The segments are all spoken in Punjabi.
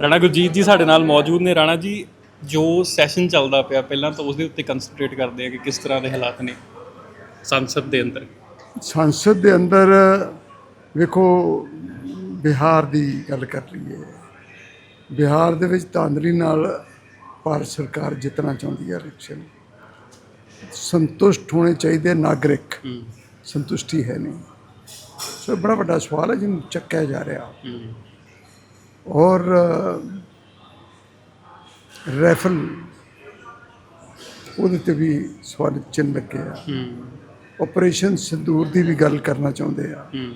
ਰਾਣਾ ਗੁਰਜੀਤ ਜੀ ਸਾਡੇ ਨਾਲ ਮੌਜੂਦ ਨੇ। ਰਾਣਾ ਜੀ ਜੋ ਸੈਸ਼ਨ ਚੱਲਦਾ ਪਿਆ ਪਹਿਲਾਂ ਤਾਂ ਉਸ ਦੇ ਉੱਤੇ ਕਨਸੈਂਟਰੇਟ ਕਰਦੇ ਆ ਕਿ ਕਿਸ ਤਰ੍ਹਾਂ ਦੇ ਹਾਲਾਤ ਨੇ ਸੰਸਦ ਦੇ ਅੰਦਰ। ਸੰਸਦ ਦੇ ਅੰਦਰ ਵੇਖੋ ਬਿਹਾਰ ਦੀ ਗੱਲ ਕਰ ਲਈਏ। ਬਿਹਾਰ ਦੇ ਵਿੱਚ ਧਾਂਦਲੀ ਨਾਲ ਭਾਰਤ ਸਰਕਾਰ ਜਿੱਤਣਾ ਚਾਹੁੰਦੀ ਹੈ ਇਲੈਕਸ਼ਨ ਸੰਤੁਸ਼ਟ ਹੋਣੇ ਚਾਹੀਦੇ ਨਾਗਰਿਕ। ਸੰਤੁਸ਼ਟੀ ਹੈ ਨਹੀਂ। ਸੋ ਬੜਾ ਵੱਡਾ ਸਵਾਲ ਹੈ ਜਿਹਨੂੰ ਚੱਕਿਆ ਜਾ ਰਿਹਾ। ਔਰ ਰੈਫਲ ਉਹਦੇ ਤੇ ਵੀ ਸਵਾਲ ਚਿੰਨ੍ਹ ਲੱਗੇ ਆ। ਹੂੰ। ਆਪਰੇਸ਼ਨ ਸਿੰਦੂਰ ਦੀ ਵੀ ਗੱਲ ਕਰਨਾ ਚਾਹੁੰਦੇ ਆ। ਹੂੰ।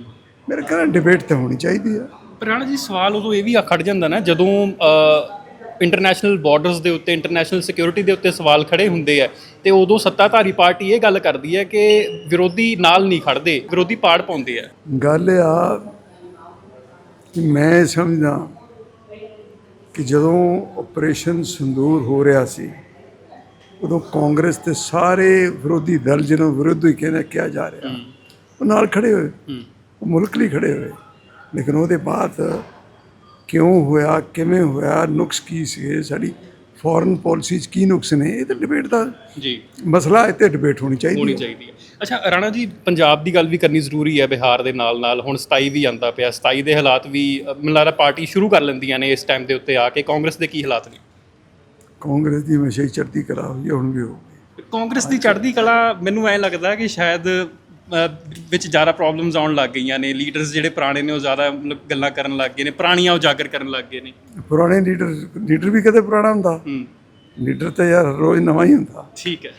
ਮੇਰੇ ਖਿਆਲ ਡਿਬੇਟ ਤੇ ਹੋਣੀ ਚਾਹੀਦੀ ਆ। ਪਰ ਰਾਣਾ ਜੀ ਸਵਾਲ ਉਦੋਂ ਇਹ ਵੀ ਖੜ ਜਾਂਦਾ ਨਾ ਜਦੋਂ ਇੰਟਰਨੈਸ਼ਨਲ ਬਾਰਡਰਸ ਦੇ ਉੱਤੇ ਇੰਟਰਨੈਸ਼ਨਲ ਸਿਕਿਉਰਿਟੀ ਦੇ ਉੱਤੇ ਸਵਾਲ ਖੜੇ ਹੁੰਦੇ ਆ ਤੇ ਉਦੋਂ ਸੱਤਾਧਾਰੀ ਪਾਰਟੀ ਇਹ ਗੱਲ ਕਰਦੀ ਹੈ ਕਿ ਵਿਰੋਧੀ ਨਾਲ ਨਹੀਂ ਖੜਦੇ ਵਿਰੋਧੀ ਪਾੜ ਪਾਉਂਦੇ ਆ। ਗੱਲ ਆ ਕਿ ਮੈਂ ਸਮਝਦਾ ਕਿ ਜਦੋਂ ਆਪਰੇਸ਼ਨ ਸਿੰਦੂਰ ਹੋ ਰਿਹਾ ਸੀ ਉਦੋਂ ਕਾਂਗਰਸ ਤੇ ਸਾਰੇ ਵਿਰੋਧੀ ਦਲ ਜਿਹਨੂੰ ਵਿਰੋਧੀ ਕਹਿੰਦੇ ਕਿਹਾ ਜਾ ਰਿਹਾ ਉਹ ਨਾਲ ਖੜੇ ਹੋਏ। ਹੂੰ। ਉਹ ਮੁਲਕ ਲਈ ਖੜੇ ਹੋਏ। ਲੇਕਿਨ ਉਹਦੇ ਬਾਅਦ ਕਿਉਂ ਹੋਇਆ ਕਿਵੇਂ ਹੋਇਆ ਨੁਕਸ ਕੀ ਸੀ ਸਾਡੀ ਫੋਰਨ ਪਾਲਿਸੀ 'ਚ ਕੀ ਨੁਕਸ ਨੇ ਇਹ ਤਾਂ ਡਿਬੇਟ ਦਾ ਜੀ। ਮਸਲਾ ਇੱਥੇ ਡਿਬੇਟ ਹੋਣੀ ਚਾਹੀਦੀ ਹੋਣੀ ਚਾਹੀਦੀ ਹੈ। ਅੱਛਾ ਰਾਣਾ ਜੀ ਪੰਜਾਬ ਦੀ ਗੱਲ ਵੀ ਕਰਨੀ ਜ਼ਰੂਰੀ ਹੈ ਬਿਹਾਰ ਦੇ ਨਾਲ ਨਾਲ ਹੁਣ 27 ਵੀ ਆਂਦਾ ਪਿਆ 27 ਦੇ ਹਾਲਾਤ ਵੀ ਲੱਗਦਾ ਪਾਰਟੀ ਸ਼ੁਰੂ ਕਰ ਲੈਂਦੀਆਂ ਨੇ ਇਸ ਟਾਈਮ ਦੇ ਉੱਤੇ ਆ ਕੇ ਕਾਂਗਰਸ ਦੇ ਕੀ ਹਾਲਾਤ ਨੇ? ਕਾਂਗਰਸ ਦੀ ਹਮੇਸ਼ਾ ਹੀ ਚੜ੍ਹਦੀ ਕਲਾ ਹੋਈ ਹੁਣ ਵੀ ਹੋ ਕਾਂਗਰਸ ਦੀ ਚੜ੍ਹਦੀ ਕਲਾ ਮੈਨੂੰ ਐ ਲੱਗਦਾ ਕਿ ਸ਼ਾਇਦ ਵਿੱਚ ਜ਼ਿਆਦਾ ਪ੍ਰੋਬਲਮਸ ਆਉਣ ਲੱਗ ਗਈਆਂ ਨੇ ਲੀਡਰਸ ਜਿਹੜੇ ਪੁਰਾਣੇ ਨੇ ਉਹ ਜ਼ਿਆਦਾ ਮਤਲਬ ਗੱਲਾਂ ਕਰਨ ਲੱਗ ਗਏ ਨੇ ਪੁਰਾਣੀਆਂ ਉਜਾਗਰ ਕਰਨ ਲੱਗ ਗਏ ਨੇ। ਪੁਰਾਣੇ ਲੀਡਰ ਲੀਡਰ ਵੀ ਕਦੇ ਪੁਰਾਣਾ ਹੁੰਦਾ? ਹੂੰ। ਲੀਡਰ ਤਾਂ ਯਾਰ ਰੋਜ਼ ਨਵਾਂ ਹੀ ਹੁੰਦਾ। ਠੀਕ ਹੈ।